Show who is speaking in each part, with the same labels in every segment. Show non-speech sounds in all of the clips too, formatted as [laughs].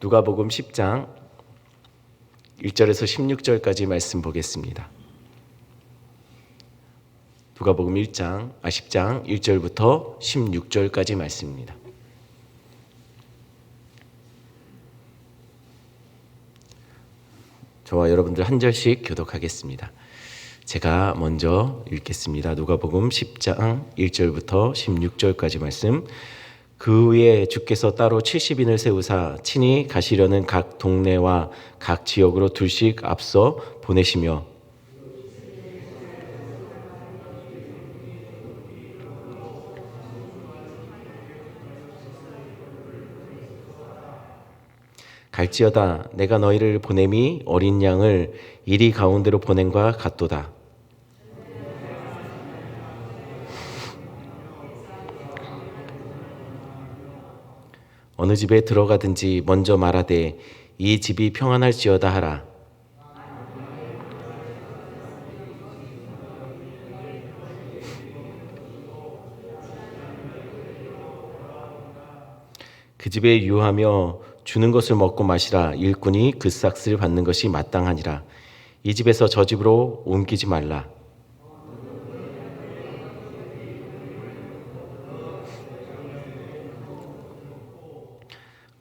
Speaker 1: 누가복음 10장 1절에서 16절까지 말씀 보겠습니다. 누가복음 1장 아 10장 1절부터 16절까지 말씀입니다. 저와 여러분들 한 절씩 교독하겠습니다. 제가 먼저 읽겠습니다. 누가복음 10장 1절부터 16절까지 말씀. 그 후에 주께서 따로 70인을 세우사 친히 가시려는 각 동네와 각 지역으로 둘씩 앞서 보내시며 갈지어다 내가 너희를 보냄이 어린 양을 이리 가운데로 보낸과 같도다. 어느 집에 들어가든지 먼저 말하되 이 집이 평안할지어다 하라. 그 집에 유하며 주는 것을 먹고 마시라. 일꾼이 그 싹을 받는 것이 마땅하니라. 이 집에서 저 집으로 옮기지 말라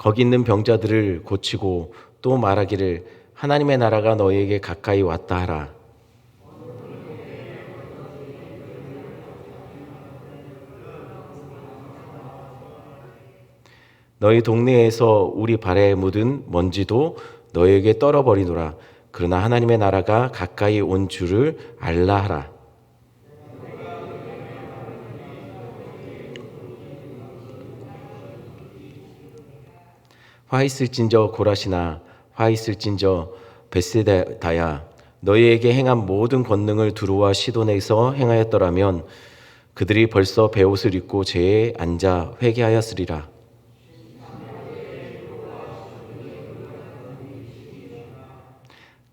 Speaker 1: 거기 있는 병자들을 고치고 또 말하기를 하나님의 나라가 너희에게 가까이 왔다 하라 너희 동네에서 우리 발에 묻은 먼지도 너희에게 떨어버리노라. 그러나 하나님의 나라가 가까이 온 줄을 알라 하라. 화 있을진저 고라시나 화 있을진저 베세다야 너희에게 행한 모든 권능을 두루와 시돈에서 행하였더라면 그들이 벌써 베옷을 입고 죄에 앉아 회개하였으리라.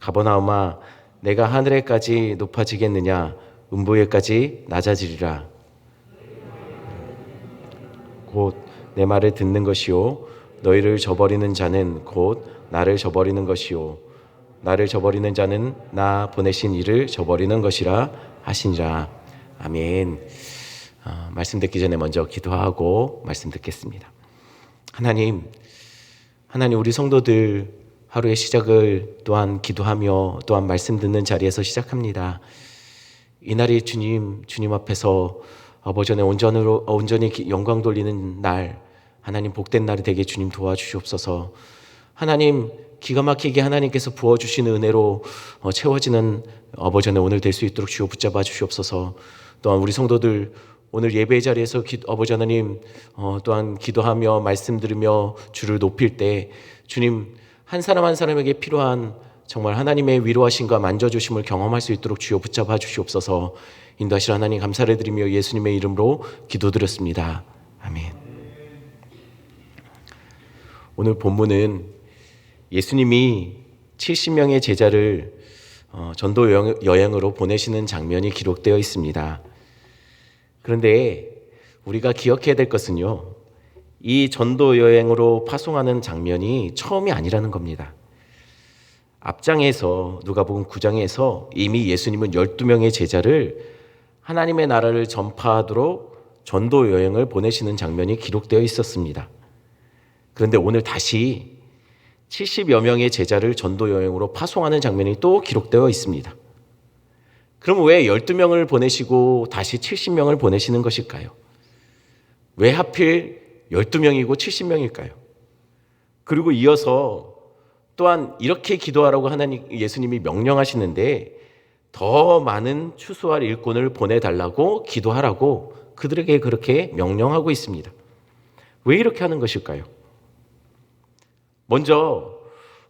Speaker 1: 가버나움아 내가 하늘에까지 높아지겠느냐? 음부에까지 낮아지리라. 곧 내 말을 듣는 것이요 너희를 저버리는 자는 곧 나를 저버리는 것이요. 나를 저버리는 자는 나 보내신 이를 저버리는 것이라 하시니라. 아멘. 어, 말씀 듣기 전에 먼저 기도하고 말씀 듣겠습니다. 하나님 하나님 우리 성도들 하루의 시작을 또한 기도하며 또한 말씀 듣는 자리에서 시작합니다. 이날이 주님, 주님 앞에서 아버지 의 온전으로, 온전히 영광 돌리는 날, 하나님 복된 날이 되게 주님 도와주시옵소서. 하나님, 기가 막히게 하나님께서 부어주신 은혜로 어, 채워지는 아버지 의 오늘 될 수 있도록 주여 붙잡아 주시옵소서. 또한 우리 성도들 오늘 예배 자리에서 기, 아버지 하나님 어, 또한 기도하며 말씀 들으며 주를 높일 때 주님 한 사람 한 사람에게 필요한 정말 하나님의 위로하심과 만져주심을 경험할 수 있도록 주여 붙잡아 주시옵소서 인도하실 하나님 감사를 드리며 예수님의 이름으로 기도드렸습니다. 아멘. 오늘 본문은 예수님이 70명의 제자를 어, 전도 여행으로 보내시는 장면이 기록되어 있습니다. 그런데 우리가 기억해야 될 것은요. 이 전도 여행으로 파송하는 장면이 처음이 아니라는 겁니다. 앞장에서 누가복음 9장에서 이미 예수님은 12명의 제자를 하나님의 나라를 전파하도록 전도 여행을 보내시는 장면이 기록되어 있었습니다. 그런데 오늘 다시 70여 명의 제자를 전도 여행으로 파송하는 장면이 또 기록되어 있습니다. 그럼 왜 12명을 보내시고 다시 70명을 보내시는 것일까요? 왜 하필 12명이고 70명일까요? 그리고 이어서 또한 이렇게 기도하라고 하나님 예수님이 명령하시는데 더 많은 추수할 일꾼을 보내달라고 기도하라고 그들에게 그렇게 명령하고 있습니다. 왜 이렇게 하는 것일까요? 먼저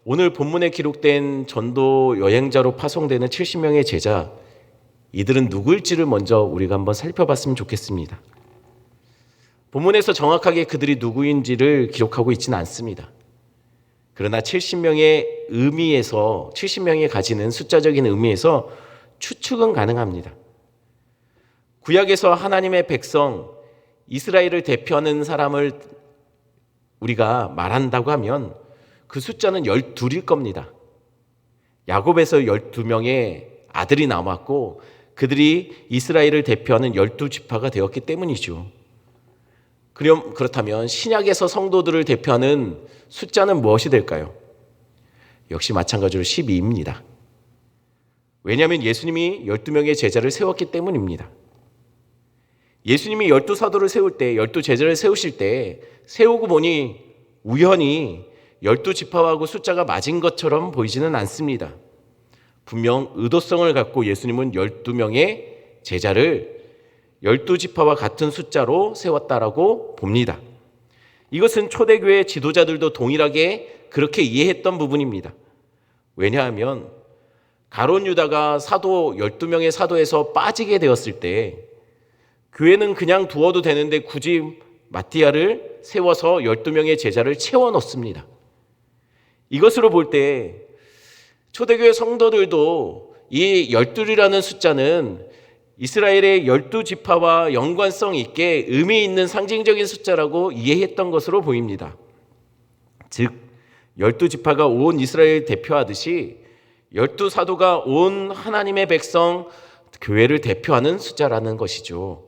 Speaker 1: 오늘 본문에 기록된 전도 여행자로 파송되는 70명의 제자 이들은 누구일지를 먼저 우리가 한번 살펴봤으면 좋겠습니다. 본문에서 정확하게 그들이 누구인지를 기록하고 있지는 않습니다. 그러나 70명의 의미에서 70명이 가지는 숫자적인 의미에서 추측은 가능합니다. 구약에서 하나님의 백성 이스라엘을 대표하는 사람을 우리가 말한다고 하면 그 숫자는 12일 겁니다. 야곱에서 12명의 아들이 남았고 그들이 이스라엘을 대표하는 12지파가 되었기 때문이죠. 그럼 그렇다면 신약에서 성도들을 대표하는 숫자는 무엇이 될까요? 역시 마찬가지로 12입니다. 왜냐하면 예수님이 12명의 제자를 세웠기 때문입니다. 예수님이 12사도를 세울 때, 12제자를 세우실 때 세우고 보니 우연히 12지파하고 숫자가 맞은 것처럼 보이지는 않습니다. 분명 의도성을 갖고 예수님은 12명의 제자를 12지파와 같은 숫자로 세웠다라고 봅니다. 이것은 초대교회 지도자들도 동일하게 그렇게 이해했던 부분입니다. 왜냐하면 가론 유다가 사도 12명의 사도에서 빠지게 되었을 때 교회는 그냥 두어도 되는데 굳이 마티아를 세워서 12명의 제자를 채워 넣습니다. 이것으로 볼 때 초대교회 성도들도 이 12이라는 숫자는 이스라엘의 열두 지파와 연관성 있게 의미 있는 상징적인 숫자라고 이해했던 것으로 보입니다. 즉 열두 지파가 온 이스라엘 대표하듯이 열두 사도가 온 하나님의 백성 교회를 대표하는 숫자라는 것이죠.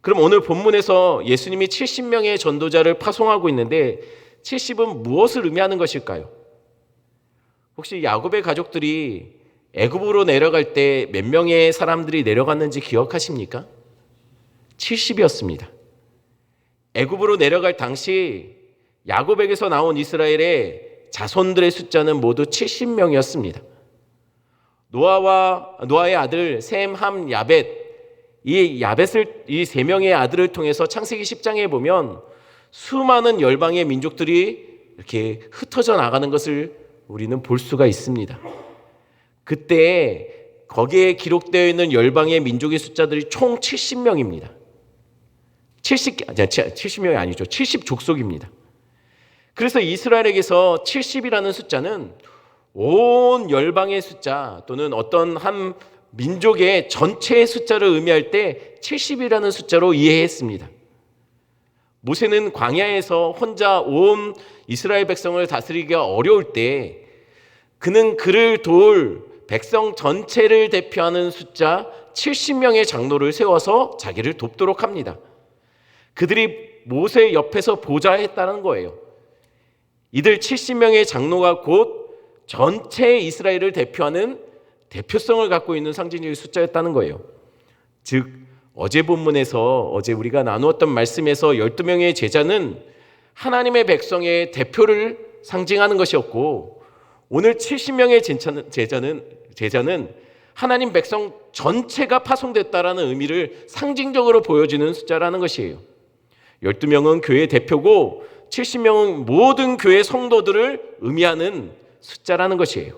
Speaker 1: 그럼 오늘 본문에서 예수님이 70명의 전도자를 파송하고 있는데 70은 무엇을 의미하는 것일까요? 혹시 야곱의 가족들이 애굽으로 내려갈 때 몇 명의 사람들이 내려갔는지 기억하십니까? 70이었습니다. 애굽으로 내려갈 당시 야곱에게서 나온 이스라엘의 자손들의 숫자는 모두 70명이었습니다. 노아와 노아의 아들 셈, 함, 야벳 이 야벳을 이 세 명의 아들을 통해서 창세기 10장에 보면 수많은 열방의 민족들이 이렇게 흩어져 나가는 것을 우리는 볼 수가 있습니다. 그때 거기에 기록되어 있는 열방의 민족의 숫자들이 총 70명입니다. 70 70명이 아니죠. 70족속입니다. 그래서 이스라엘에게서 70이라는 숫자는 온 열방의 숫자 또는 어떤 한 민족의 전체의 숫자를 의미할 때 70이라는 숫자로 이해했습니다. 모세는 광야에서 혼자 온 이스라엘 백성을 다스리기가 어려울 때 그는 그를 도울 백성 전체를 대표하는 숫자 70명의 장로를 세워서 자기를 돕도록 합니다. 그들이 모세 옆에서 보좌 했다는 거예요. 이들 70명의 장로가 곧 전체 이스라엘을 대표하는 대표성을 갖고 있는 상징적인 숫자였다는 거예요. 즉 어제 본문에서 어제 우리가 나누었던 말씀에서 12명의 제자는 하나님의 백성의 대표를 상징하는 것이었고 오늘 70명의 제자는 제자는 하나님 백성 전체가 파송됐다라는 의미를 상징적으로 보여주는 숫자라는 것이에요. 12명은 교회 대표고 70명은 모든 교회 성도들을 의미하는 숫자라는 것이에요.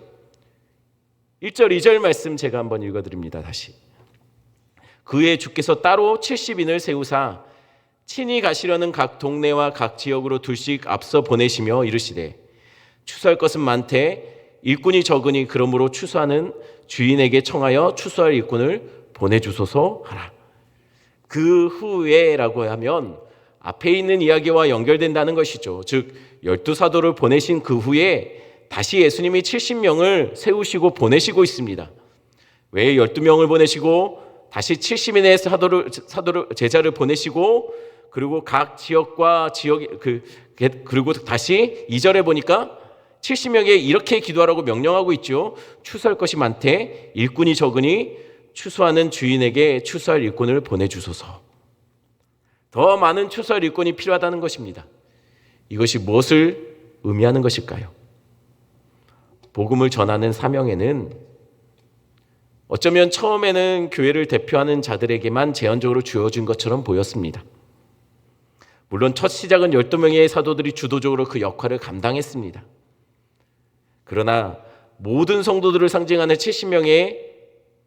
Speaker 1: 1절, 2절 말씀 제가 한번 읽어 드립니다. 다시. 그의 주께서 따로 70인을 세우사 친히 가시려는 각 동네와 각 지역으로 둘씩 앞서 보내시며 이르시되 추수할 것은 많되 일꾼이 적으니 그러므로 추수하는 주인에게 청하여 추수할 일꾼을 보내주소서 하라. 그 후에라고 하면 앞에 있는 이야기와 연결된다는 것이죠. 즉 열두 사도를 보내신 그 후에 다시 예수님이 70명을 세우시고 보내시고 있습니다. 왜 12명을 보내시고 다시 70인의 사도를, 사도를 제자를 보내시고 그리고 각 지역과 지역 그 그리고 다시 2절에 보니까 70명에 이렇게 기도하라고 명령하고 있죠. 추수할 것이 많대 일꾼이 적으니 추수하는 주인에게 추수할 일꾼을 보내 주소서. 더 많은 추수할 일꾼이 필요하다는 것입니다. 이것이 무엇을 의미하는 것일까요? 복음을 전하는 사명에는 어쩌면 처음에는 교회를 대표하는 자들에게만 제한적으로 주어진 것처럼 보였습니다. 물론 첫 시작은 12명의 사도들이 주도적으로 그 역할을 감당했습니다. 그러나 모든 성도들을 상징하는 70명의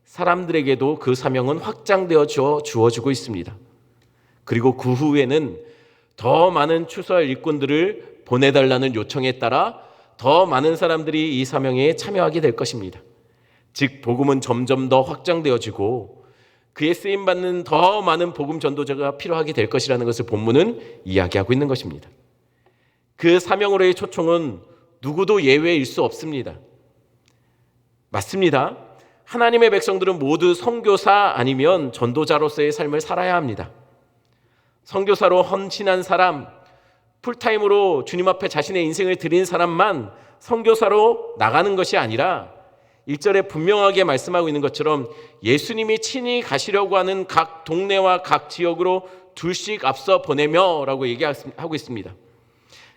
Speaker 1: 사람들에게도 그 사명은 확장되어 주어지고 있습니다. 그리고 그 후에는 더 많은 추수할 일꾼들을 보내달라는 요청에 따라 더 많은 사람들이 이 사명에 참여하게 될 것입니다. 즉 복음은 점점 더 확장되어지고 그의 쓰임 받는 더 많은 복음 전도자가 필요하게 될 것이라는 것을 본문은 이야기하고 있는 것입니다. 그 사명으로의 초청은 누구도 예외일 수 없습니다. 맞습니다. 하나님의 백성들은 모두 선교사 아니면 전도자로서의 삶을 살아야 합니다. 선교사로 헌신한 사람, 풀타임으로 주님 앞에 자신의 인생을 드린 사람만 선교사로 나가는 것이 아니라 1절에 분명하게 말씀하고 있는 것처럼 예수님이 친히 가시려고 하는 각 동네와 각 지역으로 둘씩 앞서 보내며 라고 얘기하고 있습니다.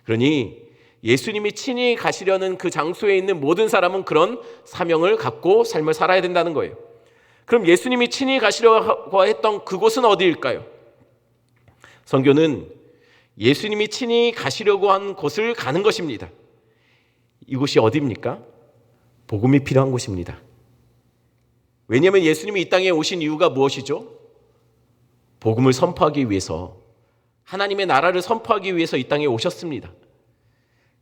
Speaker 1: 그러니 예수님이 친히 가시려는 그 장소에 있는 모든 사람은 그런 사명을 갖고 삶을 살아야 된다는 거예요. 그럼 예수님이 친히 가시려고 했던 그곳은 어디일까요? 성교는 예수님이 친히 가시려고 한 곳을 가는 것입니다. 이곳이 어디입니까? 복음이 필요한 곳입니다. 왜냐하면 예수님이 이 땅에 오신 이유가 무엇이죠? 복음을 선포하기 위해서 하나님의 나라를 선포하기 위해서 이 땅에 오셨습니다.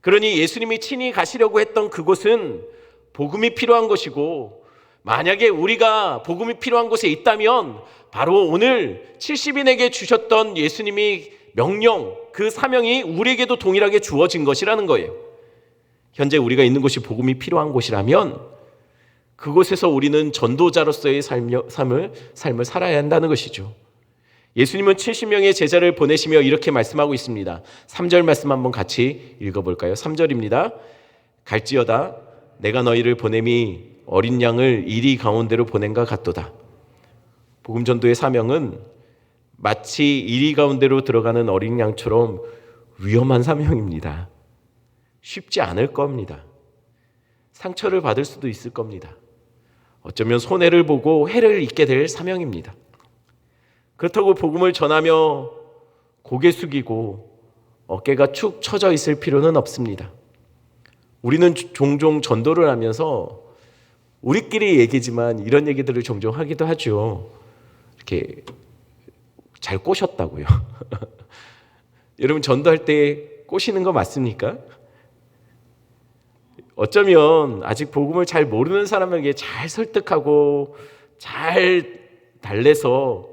Speaker 1: 그러니 예수님이 친히 가시려고 했던 그곳은 복음이 필요한 것이고 만약에 우리가 복음이 필요한 곳에 있다면 바로 오늘 70인에게 주셨던 예수님이 명령, 그 사명이 우리에게도 동일하게 주어진 것이라는 거예요. 현재 우리가 있는 곳이 복음이 필요한 곳이라면 그곳에서 우리는 전도자로서의 삶을, 삶을 살아야 한다는 것이죠. 예수님은 70명의 제자를 보내시며 이렇게 말씀하고 있습니다. 3절 말씀 한번 같이 읽어볼까요? 3절입니다. 갈지어다 내가 너희를 보냄이 어린 양을 이리 가운데로 보낸가 같도다. 복음 전도의 사명은 마치 이리 가운데로 들어가는 어린 양처럼 위험한 사명입니다. 쉽지 않을 겁니다. 상처를 받을 수도 있을 겁니다. 어쩌면 손해를 보고 해를 입게 될 사명입니다. 그렇다고 복음을 전하며 고개 숙이고 어깨가 축 처져 있을 필요는 없습니다. 우리는 종종 전도를 하면서 우리끼리 얘기지만 이런 얘기들을 종종 하기도 하죠. 이렇게 잘 꼬셨다고요. [laughs] 여러분 전도할 때 꼬시는 거 맞습니까? 어쩌면 아직 복음을 잘 모르는 사람에게 잘 설득하고 잘 달래서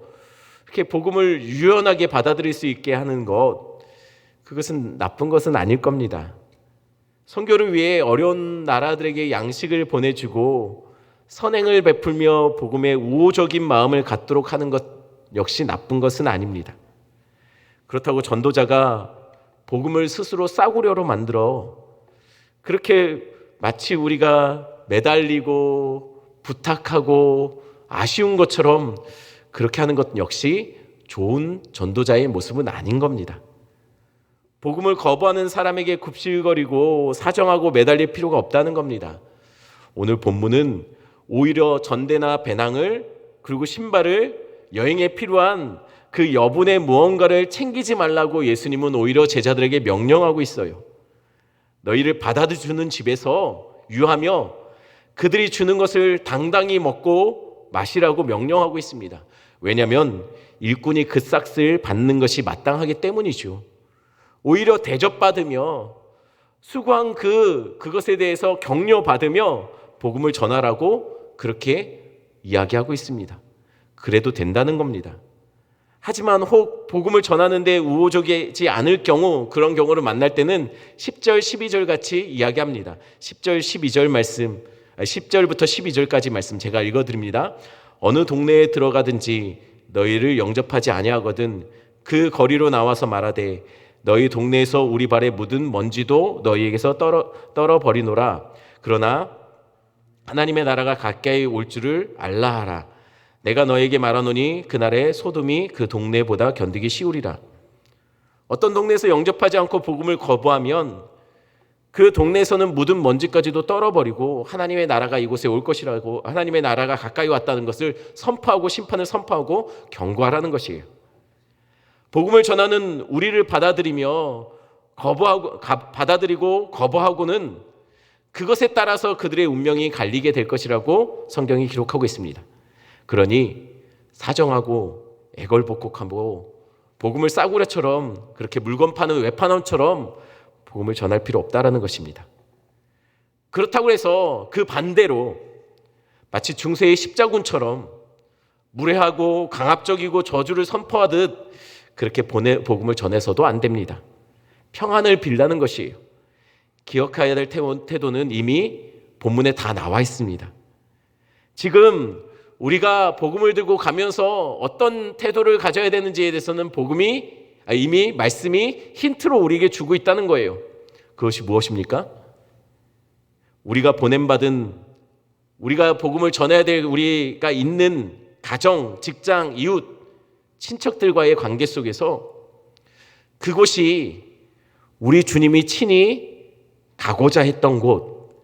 Speaker 1: 이렇게 복음을 유연하게 받아들일 수 있게 하는 것 그것은 나쁜 것은 아닐 겁니다. 선교를 위해 어려운 나라들에게 양식을 보내주고 선행을 베풀며 복음의 우호적인 마음을 갖도록 하는 것 역시 나쁜 것은 아닙니다. 그렇다고 전도자가 복음을 스스로 싸구려로 만들어 그렇게 마치 우리가 매달리고 부탁하고 아쉬운 것처럼 그렇게 하는 것 역시 좋은 전도자의 모습은 아닌 겁니다. 복음을 거부하는 사람에게 굽실거리고 사정하고 매달릴 필요가 없다는 겁니다. 오늘 본문은 오히려 전대나 배낭을 그리고 신발을 여행에 필요한 그 여분의 무언가를 챙기지 말라고 예수님은 오히려 제자들에게 명령하고 있어요. 너희를 받아주는 집에서 유하며 그들이 주는 것을 당당히 먹고 마시라고 명령하고 있습니다. 왜냐하면 일꾼이 그 싹을 받는 것이 마땅하기 때문이죠. 오히려 대접받으며 수고한 그 그것에 대해서 격려받으며 복음을 전하라고 그렇게 이야기하고 있습니다. 그래도 된다는 겁니다. 하지만 혹 복음을 전하는데 우호적이지 않을 경우 그런 경우를 만날 때는 10절 12절 같이 이야기합니다. 10절 12절 말씀 10절부터 12절까지 말씀 제가 읽어 드립니다. 어느 동네에 들어가든지 너희를 영접하지 아니하거든 그 거리로 나와서 말하되 너희 동네에서 우리 발에 묻은 먼지도 너희에게서 떨어 떨어 버리노라. 그러나 하나님의 나라가 가까이 올 줄을 알라 하라. 내가 너에게 말하노니 그날에 소돔이 그 동네보다 견디기 쉬우리라. 어떤 동네에서 영접하지 않고 복음을 거부하면 그 동네에서는 묻은 먼지까지도 떨어버리고 하나님의 나라가 이곳에 올 것이라고 하나님의 나라가 가까이 왔다는 것을 선포하고 심판을 선포하고 경고하라는 것이에요. 복음을 전하는 우리를 받아들이며 거부하고 받아들이고 거부하고는 그것에 따라서 그들의 운명이 갈리게 될 것이라고 성경이 기록하고 있습니다. 그러니 사정하고 애걸복곡하고 복음을 싸구려처럼 그렇게 물건 파는 외판원처럼 복음을 전할 필요 없다라는 것입니다. 그렇다고 해서 그 반대로 마치 중세의 십자군처럼 무례하고 강압적이고 저주를 선포하듯 그렇게 보내, 복음을 전해서도 안 됩니다. 평안을 빌라는 것이에요. 기억해야 될 태도- 태도는 이미 본문에 다 나와 있습니다. 지금 우리가 복음을 들고 가면서 어떤 태도를 가져야 되는지에 대해서는 복음이 아, 이미 말씀이 힌트로 우리에게 주고 있다는 거예요. 그것이 무엇입니까? 우리가 보냄받은 우리가 복음을 전해야 될 우리가 있는 가정, 직장, 이웃, 친척들과의 관계 속에서 그곳이 우리 주님이 친히 가고자 했던 곳,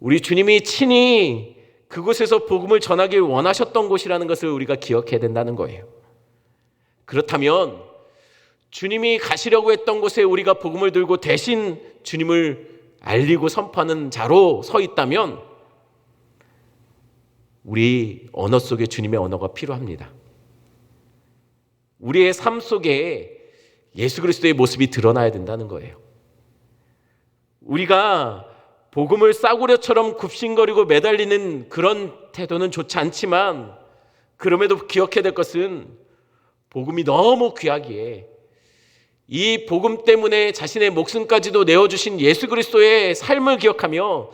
Speaker 1: 우리 주님이 친히 그곳에서 복음을 전하길 원하셨던 곳이라는 것을 우리가 기억해야 된다는 거예요. 그렇다면 주님이 가시려고 했던 곳에 우리가 복음을 들고 대신 주님을 알리고 선포하는 자로 서 있다면 우리 언어 속에 주님의 언어가 필요합니다. 우리의 삶 속에 예수 그리스도의 모습이 드러나야 된다는 거예요. 우리가 복음을 싸구려처럼 굽신거리고 매달리는 그런 태도는 좋지 않지만 그럼에도 기억해야 될 것은 복음이 너무 귀하기에 이 복음 때문에 자신의 목숨까지도 내어주신 예수 그리스도의 삶을 기억하며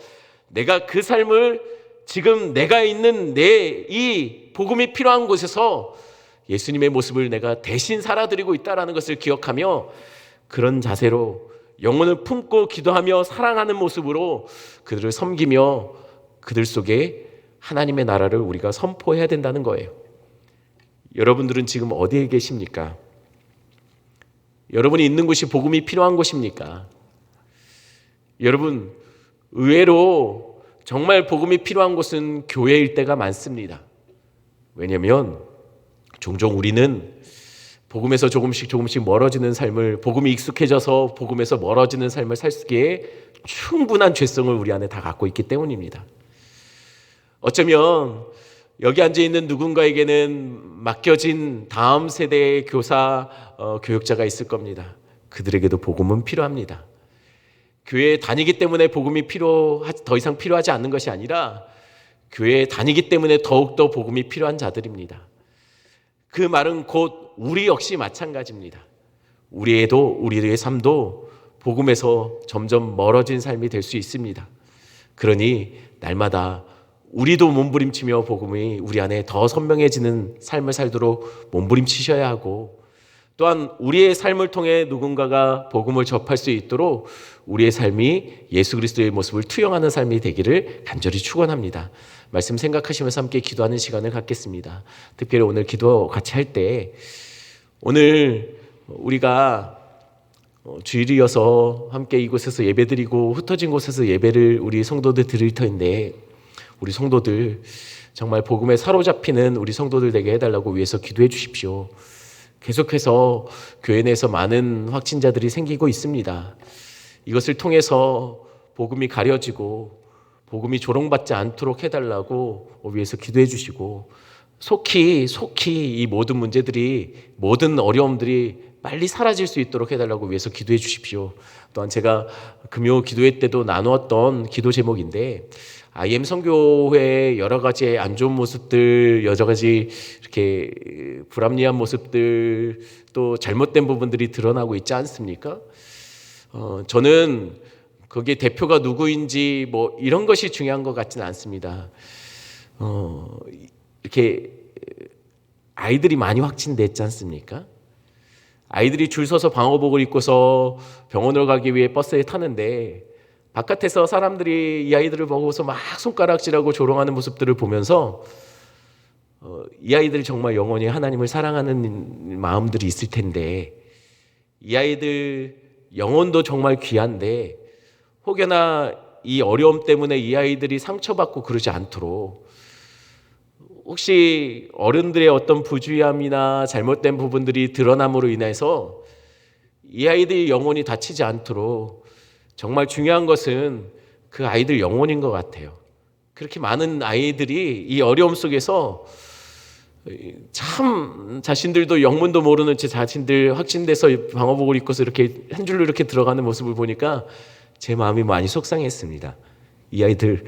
Speaker 1: 내가 그 삶을 지금 내가 있는 내 이 복음이 필요한 곳에서 예수님의 모습을 내가 대신 살아드리고 있다라는 것을 기억하며 그런 자세로 영혼을 품고 기도하며 사랑하는 모습으로 그들을 섬기며 그들 속에 하나님의 나라를 우리가 선포해야 된다는 거예요. 여러분들은 지금 어디에 계십니까? 여러분이 있는 곳이 복음이 필요한 곳입니까? 여러분, 의외로 정말 복음이 필요한 곳은 교회일 때가 많습니다. 왜냐하면 종종 우리는 복음에서 조금씩 조금씩 멀어지는 삶을 복음이 익숙해져서 복음에서 멀어지는 삶을 살기에 충분한 죄성을 우리 안에 다 갖고 있기 때문입니다. 어쩌면 여기 앉아 있는 누군가에게는 맡겨진 다음 세대의 교사 어, 교육자가 있을 겁니다. 그들에게도 복음은 필요합니다. 교회에 다니기 때문에 복음이 필요 더 이상 필요하지 않는 것이 아니라 교회에 다니기 때문에 더욱더 복음이 필요한 자들입니다. 그 말은 곧 우리 역시 마찬가지입니다. 우리의도 우리의 삶도 복음에서 점점 멀어진 삶이 될 수 있습니다. 그러니 날마다 우리도 몸부림치며 복음이 우리 안에 더 선명해지는 삶을 살도록 몸부림치셔야 하고 또한 우리의 삶을 통해 누군가가 복음을 접할 수 있도록 우리의 삶이 예수 그리스도의 모습을 투영하는 삶이 되기를 간절히 축원합니다. 말씀 생각하시면서 함께 기도하는 시간을 갖겠습니다. 특별히 오늘 기도 같이 할 때 오늘 우리가 어, 주일이어서 함께 이곳에서 예배드리고 흩어진 곳에서 예배를 우리 성도들 드릴 터인데 우리 성도들 정말 복음에 사로잡히는 우리 성도들 되게 해달라고 위해서 기도해 주십시오. 계속해서 교회 내에서 많은 확진자들이 생기고 있습니다. 이것을 통해서 복음이 가려지고 복음이 조롱받지 않도록 해달라고 위해서 기도해 주시고 속히 속히 이 모든 문제들이 모든 어려움들이 빨리 사라질 수 있도록 해달라고 위해서 기도해 주십시오. 또한 제가 금요 기도회 때도 나누었던 기도 제목인데 IM 선교회 여러 가지 안 좋은 모습들, 여러 가지 이렇게 불합리한 모습들, 또 잘못된 부분들이 드러나고 있지 않습니까? 어, 저는 거기에 대표가 누구인지 뭐 이런 것이 중요한 것 같지는 않습니다. 어, 이렇게 아이들이 많이 확진됐지 않습니까? 아이들이 줄 서서 방호복을 입고서 병원을 가기 위해 버스에 타는데 바깥에서 사람들이 이 아이들을 보고서 막 손가락질하고 조롱하는 모습들을 보면서 어, 이 아이들이 정말 영원히 하나님을 사랑하는 마음들이 있을 텐데 이 아이들 영혼도 정말 귀한데 혹여나 이 어려움 때문에 이 아이들이 상처받고 그러지 않도록 혹시 어른들의 어떤 부주의함이나 잘못된 부분들이 드러남으로 인해서 이 아이들이 영혼이 다치지 않도록 정말 중요한 것은 그 아이들 영혼인 것 같아요. 그렇게 많은 아이들이 이 어려움 속에서 참 자신들도 영문도 모르는 제 자신들 확진돼서 방어복을 입고서 이렇게 한 줄로 이렇게 들어가는 모습을 보니까 제 마음이 많이 속상했습니다. 이 아이들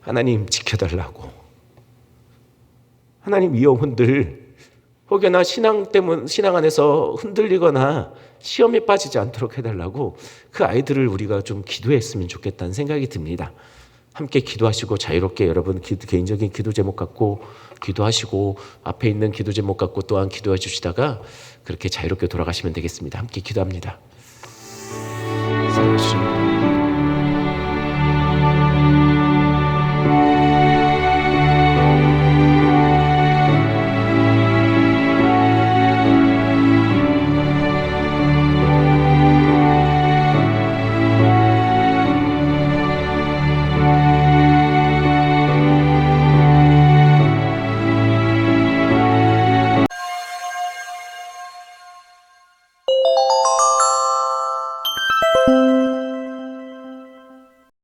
Speaker 1: 하나님 지켜달라고. 하나님 이 영혼들 혹여나 신앙 때문 신앙 안에서 흔들리거나 시험에 빠지지 않도록 해달라고 그 아이들을 우리가 좀 기도했으면 좋겠다는 생각이 듭니다. 함께 기도하시고 자유롭게 여러분 개인적인 기도 제목 갖고 기도하시고 앞에 있는 기도 제목 갖고 또한 기도해 주시다가 그렇게 자유롭게 돌아가시면 되겠습니다. 함께 기도합니다.